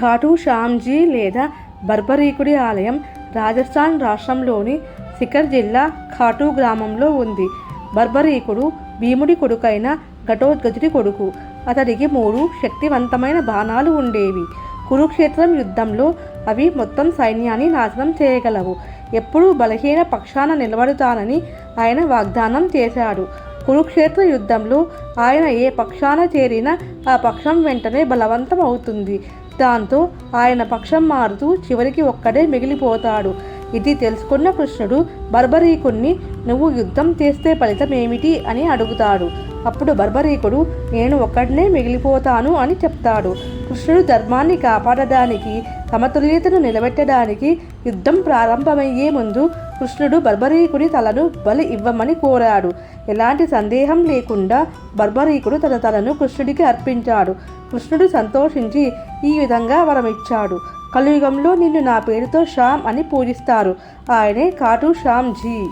ఖాటు శ్యామ్జీ లేదా బర్బరీకుడి ఆలయం రాజస్థాన్ రాష్ట్రంలోని సికర్ జిల్లా ఖాటు గ్రామంలో ఉంది. బర్బరీకుడు భీముడి కొడుకైన ఘటోద్గజుడి కొడుకు. అతడికి మూడు శక్తివంతమైన బాణాలు ఉండేవి. కురుక్షేత్రం యుద్ధంలో అవి మొత్తం సైన్యాన్ని నాశనం చేయగలవు. ఎప్పుడూ బలహీన పక్షాన నిలబడతానని ఆయన వాగ్దానం చేశాడు. కురుక్షేత్ర యుద్ధంలో ఆయన ఏ పక్షాన చేరినా ఆ పక్షం వెంటనే బలవంతం అవుతుంది. దాంతో ఆయన పక్షం మారుతూ చివరికి ఒక్కడే మిగిలిపోతాడు. ఇది తెలుసుకున్న కృష్ణుడు బర్బరీకుణ్ణి నువ్వు యుద్ధం చేస్తే ఫలితం ఏమిటి? అని అడుగుతాడు. అప్పుడు బర్బరీకుడు నేను ఒక్కడనే మిగిలిపోతాను అని చెప్తాడు. కృష్ణుడు ధర్మాన్ని కాపాడడానికి సమతుల్యతను నిలబెట్టడానికి యుద్ధం ప్రారంభమయ్యే ముందు కృష్ణుడు బర్బరీకుడి తలను బలి ఇవ్వమని కోరాడు. ఎలాంటి సందేహం లేకుండా బర్బరీకుడు తన తలను కృష్ణుడికి అర్పించాడు. కృష్ణుడు సంతోషించి ఈ విధంగా వరమిచ్చాడు. కలియుగంలో నిన్ను నా పేరుతో శ్యామ్ అని పూజిస్తారు. ఆయనే కాటు శ్యామ్ జీ